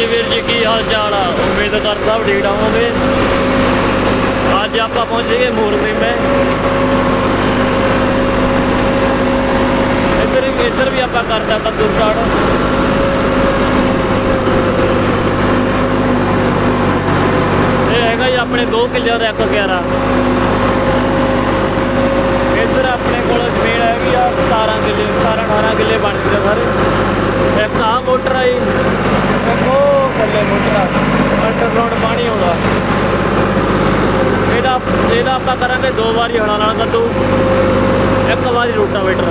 ਹਾਂਜੀ ਵੀਰ ਜੀ, ਕੀ ਹਾਲ ਚਾਲ ਆ? ਉਮੀਦ ਕਰਦਾ ਠੀਕ ਹੋਵੋਗੇ ਅੱਜ ਆਪਾਂ ਪਹੁੰਚ ਗਏ ਮੂਰਤੀ ਮੈਂ। ਇੱਧਰ ਇੱਧਰ ਵੀ ਆਪਾਂ ਕਰਦਾ ਕੱਦੂ ਸਟਾਰਟ ਇਹ ਹੈਗਾ ਜੀ ਆਪਣੇ 2 ਕਿੱਲਿਆਂ ਦਾ 1 11 ਇੱਧਰ ਆਪਣੇ ਕੋਲ ਜ਼ਮੀਨ ਹੈਗੀ ਆ 17 ਕਿੱਲੇ 17 18 ਕਿੱਲੇ ਬਣ ਗਏ ਸਾਰੇ ਇੱਕ ਆਹ ਮੋਟਰ ਆਈ ਇੱਕ ਉਹ ਥੱਲੇ ਮੋਟਰ ਆ ਅੰਡਰਗਰਾਉਂਡ ਪਾਣੀ ਆਉਂਦਾ ਇਹਦਾ ਇਹਦਾ ਆਪਾਂ ਕਰਾਂਗੇ ਦੋ ਵਾਰੀ ਹਣਾ ਨਾਲ ਕੱਦੂ ਇੱਕ ਵਾਰੀ ਰੋਟਾਵੇਟਰ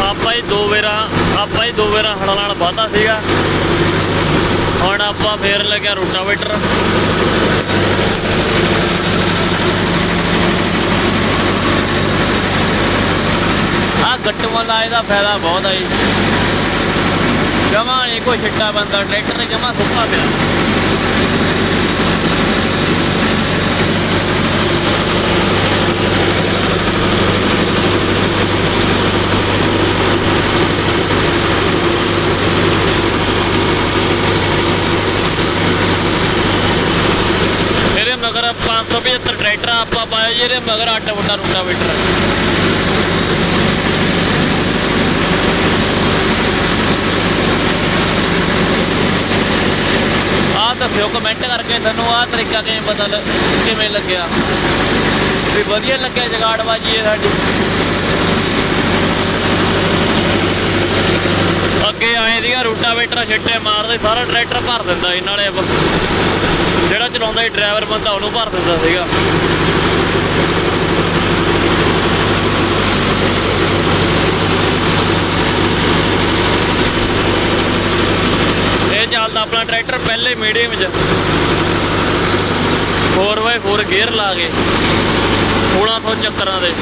ਆਪਾਂ ਹੀ ਦੋ ਵੇਰਾ ਆਪਾਂ ਹੀ ਦੋ ਵੇਰਾ ਹਣਾ ਨਾਲ ਵਾਧਾ ਸੀਗਾ। ਹੁਣ ਆਪਾਂ ਫੇਰ ਲੱਗਿਆ ਰੋਟਾਵੇਟਰ। ਆ ਗੱਟ ਵਾਲਾ ਇਹਦਾ ਫਾਇਦਾ ਬਹੁਤ ਆ ਜੀ। ਜਮਾ ਨਹੀਂ ਕੋਈ ਛਿੱਟਾ ਬੰਦਾ, ਟਰੈਕਟਰ ਜਮਾ ਸੁੱਕਾ ਪਿਆ। ਮਗਰ 575 ਟਰੈਕਟਰ ਆਪਾਂ ਪਾਇਆ ਜੀ ਮਗਰ 8 ਵੱਡਾ ਰੋਟਾਵੇਟਰ ਆਹ ਦੱਸਿਓ ਕਮੈਂਟ ਕਰਕੇ ਤੁਹਾਨੂੰ ਆਹ ਤਰੀਕਾ ਕਿਵੇਂ ਪਤਾ ਕਿਵੇਂ ਲੱਗਿਆ? ਵੀ ਵਧੀਆ ਲੱਗਿਆ ਜਗਾੜਬਾਜੀ ਇਹ ਸਾਡੀ? ਅੱਗੇ ਆਏ ਸੀਗਾ ਰੋਟਾਵੇਟਰ ਛਿੱਟੇ ਮਾਰਦੇ, ਸਾਰਾ ਟਰੈਕਟਰ ਭਰ ਦਿੰਦਾ ਇਹਨਾਂ ਨੇ ਜਿਹੜਾ ਚਲਾਉਂਦਾ ਸੀ ਡਰਾਈਵਰ ਬੰਦਾ ਉਹਨੂੰ ਭਰ ਦਿੰਦਾ ਸੀਗਾ। ਇਹ ਚੱਲਦਾ ਆਪਣਾ ਟਰੈਕਟਰ ਪਹਿਲੇ ਮੀਡੀਅਮ 'ਚ। 4x4 ਗੇਅਰ ਲਾ ਕੇ। 1600 ਚੱਕਰਾਂ ਦੇ।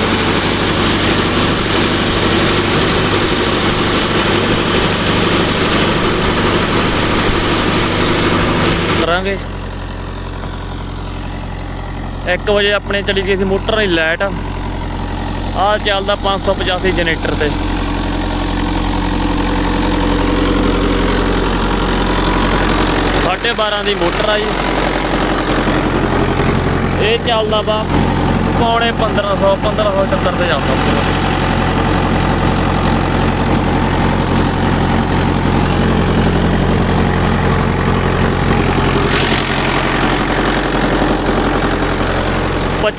ਕਰਾਂਗੇ। 1 ਵਜੇ ਆਪਣੇ ਚਲੀ ਗਈ ਸੀ ਮੋਟਰ ਦੀ ਲਾਈਟ। ਆਹ ਚੱਲਦਾ 585 ਜਨਰੇਟਰ ਤੇ। ਸਾਢੇ 12 ਦੀ ਮੋਟਰ ਆ ਜੀ। ਇਹ ਚੱਲਦਾ ਵਾ ਪੌਣੇ 1500 1500 ਚੱਕਰ ਤੇ ਜਾਂਦਾ।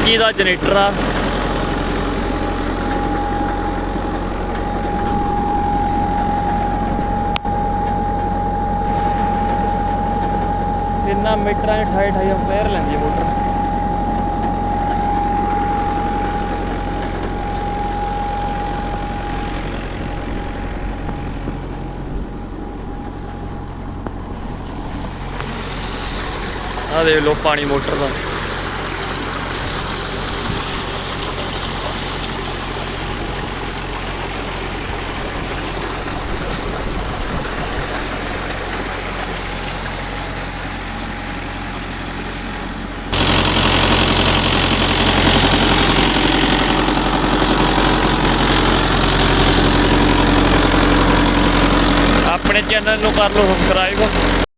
ਪੱਚੀ ਦਾ ਜਨਰੇਟਰ ਆ। ਕਿੰਨਾ ਮੀਟਰਾਂ 28 28 ਐਂਪੀਅਰ ਲੈਂਦੀ ਹੈ ਮੋਟਰ। ਆ ਦੇਖ ਲਓ ਪਾਣੀ ਮੋਟਰ ਦਾ। ਆਪਣੇ ਚੈਨਲ ਨੂੰ ਕਰ ਲਓ ਸਬਸਕ੍ਰਾਈਬ